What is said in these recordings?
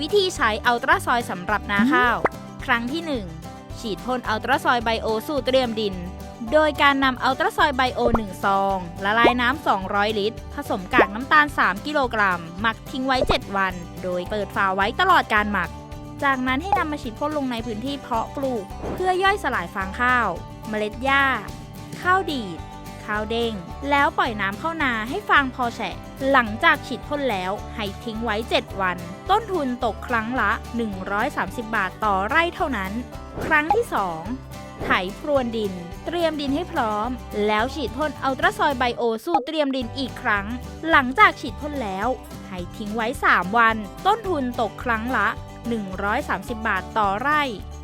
วิธีใช้อัลตราซอยด์สำหรับนาข้าว ครั้งที่ 1 ฉีดพ่นอัลตราซอยด์ไบโอสูตรเตรียมดิน โดยการนำอัลตราซอยด์ไบโอ1ซอง ละลายน้ำ 200 ลิตร ผสมกากน้ำตาล 3 กิโลกรัม หมักทิ้งไว้ 7 วัน โดยเปิดฝาไว้ตลอดการหมัก จากนั้นให้นำมาฉีดพ่นลงในพื้นที่เพาะปลูก เพื่อย่อยสลายฟางข้าว เมล็ดหญ้า ข้าวดีด ข้าวเด้ง แล้วปล่อยน้ำเข้านาให้ฟางพอแฉะ หลังจากฉีดพ่นแล้วให้ทิ้งไว้ 7 วัน ต้นทุนตกครั้งละ 130 บาทต่อไร่เท่านั้น ครั้งที่ 2 ไถพรวนดิน เตรียมดินให้พร้อม แล้วฉีดพ่นอัลตราซอยไบโอสูตรเตรียมดินอีกครั้ง หลังจากฉีดพ่นแล้ว ให้ทิ้งไว้ 3 วัน ต้นทุนตกครั้งละ 130 บาทต่อไร่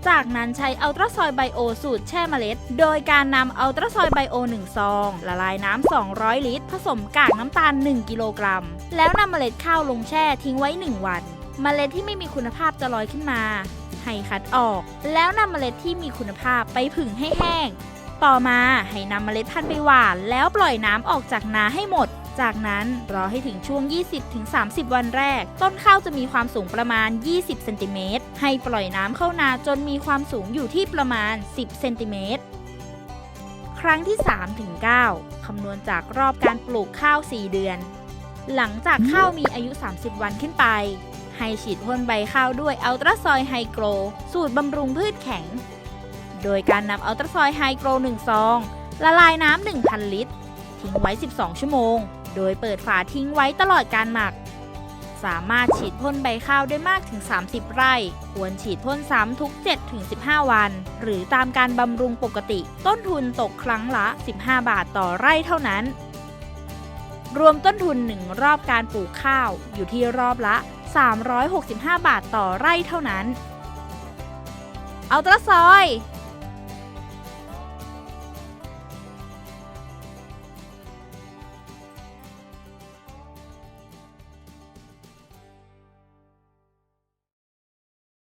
จากนั้นใช้อัลตราซอยด์ไบโอสูตรแช่เมล็ด โดยการนำอัลตราซอยด์ไบโอ1ซองละลายน้ำ 200 ลิตร ผสมกากน้ำตาล 1 กิโลกรัม แล้วนำเมล็ดข้าวลงแช่ทิ้งไว้ 1 วัน เมล็ดที่ไม่มีคุณภาพจะลอยขึ้นมาให้คัดออก แล้วนำเมล็ดที่มีคุณภาพไปผึ่งให้แห้ง ต่อมาให้นำเมล็ดพันธุ์ไปหว่าน แล้วปล่อยน้ำออกจากนาให้หมด จากนั้นรอให้ถึงช่วง 20-30 วันแรก ต้นข้าวจะมีความสูงประมาณ 20 เซนติเมตร ให้ปล่อยน้ำเข้านาจนมีความสูงอยู่ที่ประมาณ 10 เซนติเมตร ครั้งที่3-9คำนวณจากรอบการปลูกข้าว 4 เดือน หลังจากข้าวมีอายุ 30 วันขึ้นไป ให้ฉีดพ่นใบข้าวด้วยอัลตราซอยไฮโกร สูตรบำรุงพืชแข็ง โดยการนำอัลตราซอยไฮโกร1ซองละลายน้ำ1,000 ลิตร ทิ้งไว้ 12 ชั่วโมง โดยเปิดฝาทิ้งไว้ตลอดการหมัก สามารถฉีดพ่นใบข้าวได้มากถึง 30 ไร่ ควรฉีดพ่นซ้ำทุก 7-15 วัน หรือตามการบำรุงปกติ ต้นทุนตกครั้งละ 15 บาทต่อไร่เท่านั้น รวมต้นทุน 1 รอบการปลูกข้าว อยู่ที่รอบละ 365 บาทต่อไร่เท่านั้น อัลตราซอย